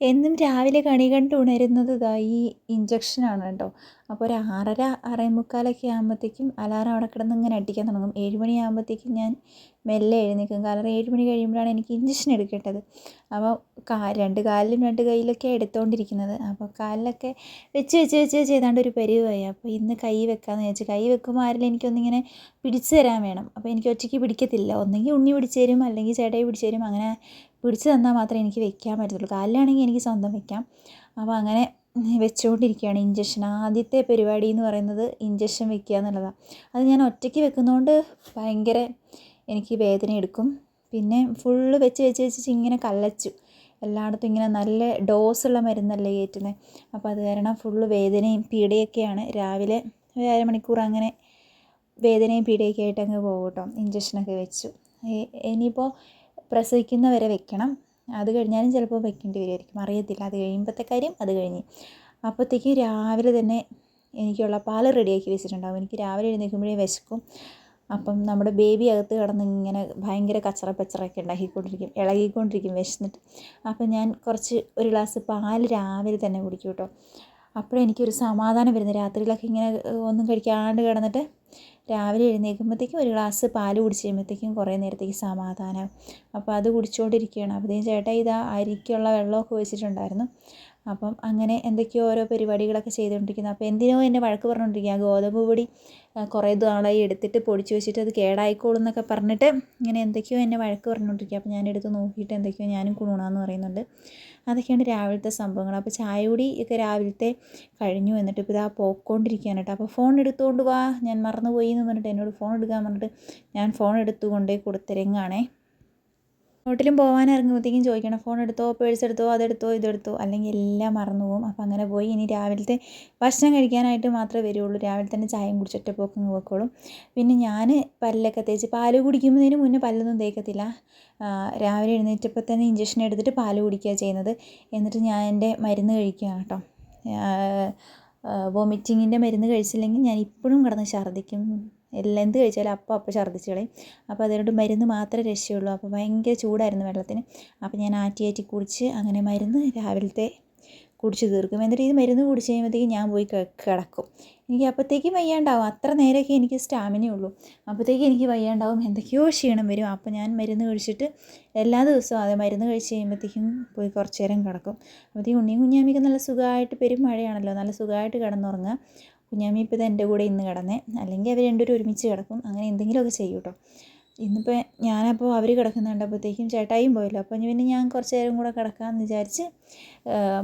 എന്നും രാവിലെ കണി കണ്ട് ഉണരുന്നത് ഇതാ ഈ ഇഞ്ചക്ഷനാണ് കേട്ടോ. അപ്പോൾ ഒരു ആറര ആറേ മുക്കാലൊക്കെ ആകുമ്പോഴത്തേക്കും അലാറം അവിടെ കിടന്ന് ഇങ്ങനെ അടിക്കാൻ തുടങ്ങും. ഏഴ് മണിയാകുമ്പോഴത്തേക്കും ഞാൻ മെല്ലെ എഴുന്നേക്കും കാരണം ഏഴ് മണി കഴിയുമ്പോഴാണ് എനിക്ക് ഇഞ്ചക്ഷൻ എടുക്കേണ്ടത്. അപ്പോൾ കാ രണ്ട് കാലിലും രണ്ട് കയ്യിലൊക്കെ എടുത്തുകൊണ്ടിരിക്കുന്നത് അപ്പോൾ കാലിലൊക്കെ വെച്ച് വെച്ച് വെച്ച് വെച്ച് ഏതാണ്ട് ഒരു പരിവായി. അപ്പോൾ ഇന്ന് കൈ വെക്കാമെന്ന് വിചാരിച്ചു കൈ വെക്കുമ്പോൾ ആരെങ്കിലും എനിക്കൊന്നിങ്ങനെ പിടിച്ചു തരാൻ വേണം. അപ്പോൾ എനിക്ക് ഒറ്റയ്ക്ക് പിടിക്കത്തില്ല. ഒന്നെങ്കിൽ ഉണ്ണി പിടിച്ചു തരും അല്ലെങ്കിൽ ചേട്ടായി പിടിച്ചു തരും. അങ്ങനെ പിടിച്ചു തന്നാൽ മാത്രമേ എനിക്ക് വെക്കാൻ പറ്റത്തുള്ളൂ. കാലിലാണെങ്കിൽ എനിക്ക് സ്വന്തം വെക്കാം. അപ്പോൾ അങ്ങനെ വെച്ചുകൊണ്ടിരിക്കുകയാണ് ഇഞ്ചക്ഷൻ ആദ്യത്തെ പരിപാടി എന്ന് പറയുന്നത് ഇഞ്ചക്ഷൻ വെക്കുക എന്നുള്ളതാണ് അത് ഞാൻ ഒറ്റയ്ക്ക് വെക്കുന്നതുകൊണ്ട് ഭയങ്കര എനിക്ക് വേദന എടുക്കും. പിന്നെ ഫുള്ള് വെച്ച് വെച്ച് വെച്ച് ഇങ്ങനെ കല്ലച്ചു. എല്ലായിടത്തും ഇങ്ങനെ നല്ല ഡോസുള്ള മരുന്നല്ലേ കയറ്റുന്നത് അപ്പോൾ അത് കാരണം ഫുള്ള് വേദനയും പീഡയൊക്കെയാണ്. രാവിലെ ഒരു അരമണിക്കൂർ അങ്ങനെ വേദനയും പീഡയൊക്കെ ആയിട്ട് അങ്ങ് പോകും ഇഞ്ചക്ഷനൊക്കെ വെച്ചു. ഇനിയിപ്പോൾ പ്രസവിക്കുന്ന വരെ വെക്കണം. അത് കഴിഞ്ഞാലും ചിലപ്പോൾ വെക്കേണ്ടി വരുമായിരിക്കും. അറിയത്തില്ല. അത് കഴിയുമ്പോഴത്തെ കാര്യം അത് കഴിഞ്ഞ്. അപ്പോഴത്തേക്കും രാവിലെ തന്നെ എനിക്കുള്ള പാൽ റെഡിയാക്കി വെച്ചിട്ടുണ്ടാകും എനിക്ക് രാവിലെ എഴുന്നേൽക്കുമ്പോഴേ വിശക്കും. അപ്പം നമ്മുടെ ബേബി അകത്ത് കിടന്ന് ഇങ്ങനെ ഭയങ്കര കച്ചറ പച്ചറൊക്കെ ഉണ്ടാക്കിക്കൊണ്ടിരിക്കും. ഇളകിക്കൊണ്ടിരിക്കും വിശന്നിട്ട്. അപ്പം ഞാൻ കുറച്ച് ഒരു ഗ്ലാസ് പാൽ രാവിലെ തന്നെ കുടിക്കും കേട്ടോ. അപ്പോഴേ എനിക്കൊരു സമാധാനം വരുന്നത് രാത്രിയിലൊക്കെ ഇങ്ങനെ ഒന്നും കഴിക്കാണ്ട് കിടന്നിട്ട് രാവിലെ എഴുന്നേൽക്കുമ്പോഴത്തേക്കും ഒരു ഗ്ലാസ് പാൽ കുടിച്ച് കഴിയുമ്പോഴത്തേക്കും കുറേ നേരത്തേക്ക് സമാധാനം. അപ്പോൾ അത് കുടിച്ചുകൊണ്ടിരിക്കുകയാണ്. അപ്പോഴത്തേക്കും ചേട്ടാ ഇതാ അരിക്കുള്ള വെള്ളമൊക്കെ വെച്ചിട്ടുണ്ടായിരുന്നു അപ്പം അങ്ങനെ എന്തൊക്കെയോ ഓരോ പരിപാടികളൊക്കെ ചെയ്തുകൊണ്ടിരിക്കുന്നത് അപ്പോൾ എന്തിനോ എന്നെ വഴക്ക് പറഞ്ഞുകൊണ്ടിരിക്കുക. ഗോതമ്പ് പൊടി കുറേ നാളായി എടുത്തിട്ട് പൊടിച്ച് വെച്ചിട്ട് അത് കേടായിക്കോളും പറഞ്ഞിട്ട് ഇങ്ങനെ എന്തൊക്കെയോ എന്നെ വഴക്ക് പറഞ്ഞുകൊണ്ടിരിക്കുക. അപ്പോൾ ഞാൻ എടുത്ത് നോക്കിയിട്ട് എന്തൊക്കെയോ ഞാനും കുണുണാന്ന് പറയുന്നുണ്ട്. അതൊക്കെയാണ് രാവിലത്തെ സംഭവങ്ങൾ. അപ്പോൾ ചായ കൂടി ഒക്കെ രാവിലത്തെ കഴിഞ്ഞു എന്നിട്ട് ഇപ്പോൾ ഇതാ പോയിക്കൊണ്ടിരിക്കുകയാണ് കേട്ടോ. അപ്പോൾ ഫോൺ എടുത്തുകൊണ്ട് വാ. ഞാൻ മറന്നുപോയി എന്ന് പറഞ്ഞിട്ട് എന്നോട് ഫോൺ എടുക്കാൻ പറഞ്ഞിട്ട് ഞാൻ ഫോൺ എടുത്തുകൊണ്ടേ കൊടുത്തിരങ്ങാണേ. എങ്ങോട്ടിലും പോകാൻ ഇറങ്ങുമ്പോഴത്തേക്കും ചോദിക്കണം. ഫോൺ എടുത്തോ പേഴ്സ് എടുത്തോ അതെടുത്തോ ഇതെടുത്തോ. അല്ലെങ്കിൽ എല്ലാം മറന്നു പോകും അപ്പോൾ അങ്ങനെ പോയി. ഇനി രാവിലത്തെ ഭക്ഷണം കഴിക്കാനായിട്ട് മാത്രമേ വരുള്ളൂ. രാവിലെ തന്നെ ചായയും കുടിച്ചിട്ട് പോക്കും പോക്കോളും പിന്നെ ഞാൻ പല്ലൊക്കെ തേച്ച് പാൽ കുടിക്കുന്നതിന് മുന്നേ പല്ലൊന്നും തേക്കത്തില്ല. രാവിലെ എഴുന്നേറ്റപ്പോൾ തന്നെ ഇഞ്ചക്ഷൻ എടുത്തിട്ട് പാൽ കുടിക്കുക ചെയ്യുന്നത്. എന്നിട്ട് ഞാൻ എന്റെ മരുന്ന് കഴിക്കുക കേട്ടോ. വോമിറ്റിങ്ങിന്റെ മരുന്ന് കഴിച്ചില്ലെങ്കിൽ ഞാൻ ഇപ്പോഴും കിടന്ന് ഛർദ്ദിക്കും. എല്ലാം എന്ത് കഴിച്ചാലും അപ്പം അപ്പം ഛർദ്ദിച്ച് കളയും. അപ്പോൾ അതുകൊണ്ട് മരുന്ന് മാത്രമേ രക്ഷയുള്ളൂ. അപ്പോൾ ഭയങ്കര ചൂടായിരുന്നു വെള്ളത്തിന്. അപ്പോൾ ഞാൻ ആറ്റി ആറ്റി കുടിച്ച് അങ്ങനെ മരുന്ന് രാവിലത്തെ കുടിച്ച് തീർക്കും. എന്നിട്ട് ഇത് മരുന്ന് കുടിച്ച് കഴിയുമ്പോഴത്തേക്കും ഞാൻ പോയി കിടക്കും. എനിക്ക് അപ്പോഴത്തേക്കും വയ്യാണ്ടാവും. അത്ര നേരമൊക്കെ എനിക്ക് സ്റ്റാമിനയുള്ളൂ അപ്പോഴത്തേക്കും എനിക്ക് വയ്യാണ്ടാവും. എന്തൊക്കെയോ ക്ഷീണം വരും. അപ്പോൾ ഞാൻ മരുന്ന് കഴിച്ചിട്ട് എല്ലാ ദിവസവും അത് മരുന്ന് കഴിച്ച് കഴിയുമ്പോഴത്തേക്കും പോയി കുറച്ച് നേരം കിടക്കും. അപ്പോഴത്തേക്കും ഉണ്ണിയും കുഞ്ഞാമിക്ക് നല്ല സുഖമായിട്ട് പെരും മഴയാണല്ലോ. നല്ല സുഖമായിട്ട് കിടന്നുറങ്ങുക. കുഞ്ഞാമ്മി ഇപ്പോൾ ഇത് എന്റെ കൂടെ ഇന്ന് കിടന്നേ. അല്ലെങ്കിൽ അവർ രണ്ടുപേരും ഒരുമിച്ച് കിടക്കും. അങ്ങനെ എന്തെങ്കിലുമൊക്കെ ചെയ്യും കേട്ടോ ഇന്നിപ്പോൾ ഞാനപ്പോൾ അവർ കിടക്കുന്ന കണ്ടപ്പോഴത്തേക്കും ചേട്ടായും പോയല്ലോ. അപ്പോൾ പിന്നെ ഞാൻ കുറച്ച് നേരം കൂടെ കിടക്കാമെന്ന് വിചാരിച്ച്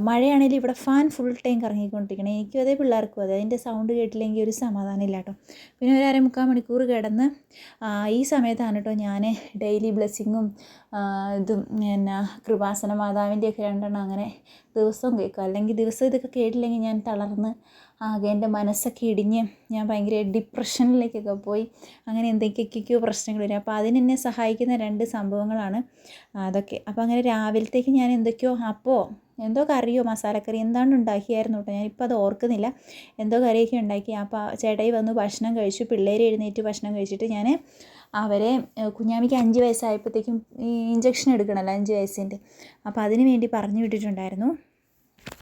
മഴയാണെങ്കിലും ഇവിടെ ഫാൻ ഫുൾ ടൈം കറങ്ങിക്കൊണ്ടിരിക്കണം. എനിക്കും അതേ പിള്ളേർക്കും അതെ. അതിന്റെ സൗണ്ട് കേട്ടില്ലെങ്കിൽ ഒരു സമാധാനം ഇല്ല കേട്ടോ പിന്നെ ഒരു അരമുക്കാൽ മണിക്കൂർ കിടന്ന് ഈ സമയത്താണ് കേട്ടോ ഞാൻ ഡെയിലി ബ്ലെസ്സിങ്ങും ഇതും പിന്നെ കൃപാസന മാതാവിന്റെയൊക്കെ രണ്ടെണ്ണം അങ്ങനെ ദിവസവും കേൾക്കും. അല്ലെങ്കിൽ ദിവസം ഇതൊക്കെ കേട്ടില്ലെങ്കിൽ ഞാൻ തളർന്ന് ആകെ എന്റെ മനസ്സൊക്കെ ഇടിഞ്ഞ് ഞാൻ ഭയങ്കര ഡിപ്രഷനിലേക്കൊക്കെ പോയി. അങ്ങനെ എന്തൊക്കെയൊക്കെയോ പ്രശ്നങ്ങൾ വരും. അപ്പോൾ അതിനെന്നെ സഹായിക്കുന്ന രണ്ട് സംഭവങ്ങളാണ് അതൊക്കെ. അപ്പോൾ അങ്ങനെ രാവിലത്തേക്ക് ഞാൻ എന്തൊക്കെയോ അപ്പോൾ എന്തോ കറിയോ മസാലക്കറി എന്താണ് ഉണ്ടാക്കിയായിരുന്നു കേട്ടോ ഞാനിപ്പോൾ അത് ഓർക്കുന്നില്ല. എന്തോ കറിയൊക്കെ ഉണ്ടാക്കി. അപ്പോൾ ചേട്ടായി വന്നു ഭക്ഷണം കഴിച്ചു. പിള്ളേർ എഴുന്നേറ്റ് ഭക്ഷണം കഴിച്ചിട്ട് ഞാൻ അവരെ കുഞ്ഞാമിക്ക് അഞ്ച് വയസ്സായപ്പോഴത്തേക്കും ഈ ഇഞ്ചക്ഷൻ എടുക്കണമല്ലോ അഞ്ച് വയസ്സിന്റെ. അപ്പോൾ അതിന് വേണ്ടി പറഞ്ഞു വിട്ടിട്ടുണ്ടായിരുന്നു.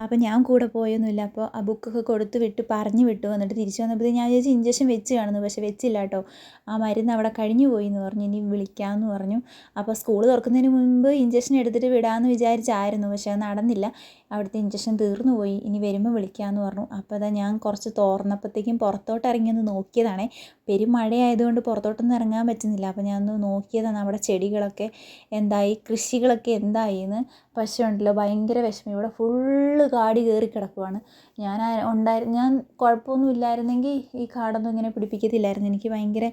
അപ്പം ഞാൻ കൂടെ പോയൊന്നുമില്ല. അപ്പോൾ ആ ബുക്കൊക്കെ കൊടുത്തു വിട്ട് പറഞ്ഞു വിട്ടു. എന്നിട്ട് തിരിച്ചു വന്നപ്പോൾ ഞാൻ വിചാരിച്ചു ഇഞ്ചക്ഷൻ വെച്ച് കാണുന്നു. പക്ഷേ വെച്ചില്ല കേട്ടോ. ആ മരുന്ന് അവിടെ കഴിഞ്ഞു പോയി എന്ന് പറഞ്ഞു. ഇനി വിളിക്കാമെന്ന് പറഞ്ഞു. അപ്പോൾ സ്കൂൾ തുറക്കുന്നതിന് മുൻപ് ഇഞ്ചക്ഷൻ എടുത്തിട്ട് വിടാമെന്ന് വിചാരിച്ചായിരുന്നു. പക്ഷേ അത് നടന്നില്ല. അവിടുത്തെ ഇഞ്ചക്ഷൻ തീർന്നു പോയി. ഇനി വരുമ്പോൾ വിളിക്കാമെന്ന് പറഞ്ഞു. അപ്പോൾ അതാ ഞാൻ കുറച്ച് തോർന്നപ്പോഴത്തേക്കും പുറത്തോട്ട് ഇറങ്ങി ഒന്ന് നോക്കിയതാണേ. പെരും മഴയായതുകൊണ്ട് പുറത്തോട്ടൊന്നും ഇറങ്ങാൻ പറ്റുന്നില്ല. അപ്പോൾ ഞാൻ ഒന്ന് നോക്കിയതാണ് നമ്മുടെ ചെടികളൊക്കെ എന്തായി കൃഷികളൊക്കെ എന്തായി എന്ന്. പക്ഷേ ഉണ്ടല്ലോ ഭയങ്കര വിഷമം. ഇവിടെ ഫുള്ള് കാട് കയറി കിടക്കുവാണ്. ഞാൻ ഉണ്ടായി ഞാൻ കുഴപ്പമൊന്നും ഇല്ലായിരുന്നെങ്കിൽ ഈ കാടൊന്നും ഇങ്ങനെ പിടിപ്പിക്കത്തില്ലായിരുന്നു. എനിക്ക് ഭയങ്കര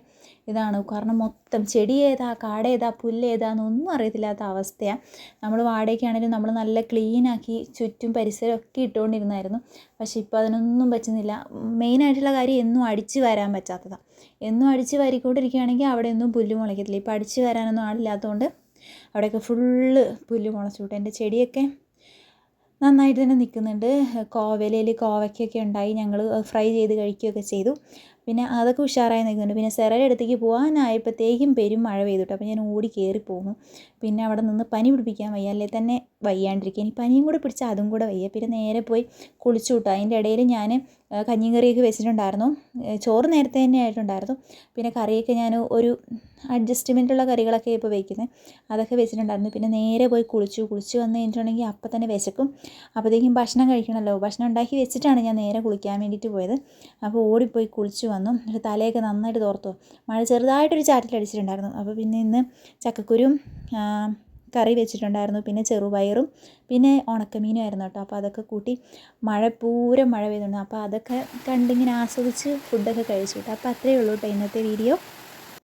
ഇതാണ്. കാരണം മൊത്തം ചെടി ഏതാ കാട് ഏതാ പുല്ല് ഏതാന്നൊന്നും അറിയത്തില്ലാത്ത അവസ്ഥയാണ് നമ്മൾ വാടകയ്ക്കാണെങ്കിലും നമ്മൾ നല്ല ക്ലീനാക്കി ചുറ്റും പരിസരമൊക്കെ ഇട്ടുകൊണ്ടിരുന്നായിരുന്നു. പക്ഷേ ഇപ്പോൾ അതിനൊന്നും പറ്റുന്നില്ല. മെയിനായിട്ടുള്ള കാര്യം എന്നും അടിച്ച് വരാൻ പറ്റാത്തതാണ് എന്നും അടിച്ച് വാരിക്കൊണ്ടിരിക്കുകയാണെങ്കിൽ അവിടെ ഒന്നും പുല്ല് മുളയ്ക്കത്തില്ല. ഇപ്പോൾ അടിച്ച് വരാനൊന്നും ആളില്ലാത്തതുകൊണ്ട് അവിടെയൊക്കെ ഫുള്ള് പുല്ല് മുളച്ചു വിട്ടു. എന്റെ ചെടിയൊക്കെ നന്നായിട്ട് തന്നെ നിൽക്കുന്നുണ്ട്. കോവലയിൽ കോവയ്ക്കൊക്കെ ഉണ്ടായി ഞങ്ങൾ ഫ്രൈ ചെയ്ത് കഴിക്കുകയൊക്കെ ചെയ്തു. പിന്നെ അതൊക്കെ ഉഷാറായി നിൽക്കുന്നുണ്ട്. പിന്നെ സെറയുടെ അടുത്തേക്ക് പോകാനായപ്പോഴത്തേക്കും പെരും മഴ പെയ്തു അപ്പോൾ ഞാൻ ഓടി കയറി പോകുന്നു പിന്നെ അവിടെ നിന്ന് പനി പിടിപ്പിക്കാൻ വയ്യ. അല്ലേ തന്നെ വയ്യാണ്ടിരിക്കുക. ഇനി പനിയും കൂടെ പിടിച്ചാൽ അതും കൂടെ വയ്യ. പിന്നെ നേരെ പോയി കുളിച്ചു വിട്ടു അതിന്റെ ഇടയിൽ ഞാൻ കഞ്ഞിയും കറിയൊക്കെ വെച്ചിട്ടുണ്ടായിരുന്നു. ചോറ് നേരത്തെ തന്നെ ആയിട്ടുണ്ടായിരുന്നു. പിന്നെ കറിയൊക്കെ ഞാൻ ഒരു അഡ്ജസ്റ്റ്മെന്റുള്ള കറികളൊക്കെ ഇപ്പോൾ വയ്ക്കുന്നത് അതൊക്കെ വെച്ചിട്ടുണ്ടായിരുന്നു. പിന്നെ നേരെ പോയി കുളിച്ചു. കുളിച്ച് വന്ന് കഴിഞ്ഞിട്ടുണ്ടെങ്കിൽ അപ്പം തന്നെ വിശക്കും. അപ്പോഴത്തേക്കും ഭക്ഷണം കഴിക്കണമല്ലോ. ഭക്ഷണം ഉണ്ടാക്കി വെച്ചിട്ടാണ് ഞാൻ നേരെ കുളിക്കാൻ വേണ്ടിയിട്ട് പോയത്. അപ്പോൾ ഓടിപ്പോയി കുളിച്ച് വന്നു. തലയൊക്കെ നന്നായിട്ട് തോർത്തു. മഴ ചെറുതായിട്ടൊരു ചാറ്റിലടിച്ചിട്ടുണ്ടായിരുന്നു. അപ്പോൾ പിന്നെ ഇന്ന് ചക്കക്കുരും കറി വെച്ചിട്ടുണ്ടായിരുന്നു. പിന്നെ ചെറുപയറും പിന്നെ ഉണക്കമീനും ആയിരുന്നു കേട്ടോ. അപ്പോൾ അതൊക്കെ കൂട്ടി മഴ പൂരം മഴ പെയ്തുകൊണ്ട്. അപ്പോൾ അതൊക്കെ കണ്ടിങ്ങനെ ആസ്വദിച്ച് ഫുഡൊക്കെ കഴിച്ചു കേട്ടോ. അപ്പോൾ അത്രയേ ഉള്ളൂ കേട്ടോ ഇന്നത്തെ വീഡിയോ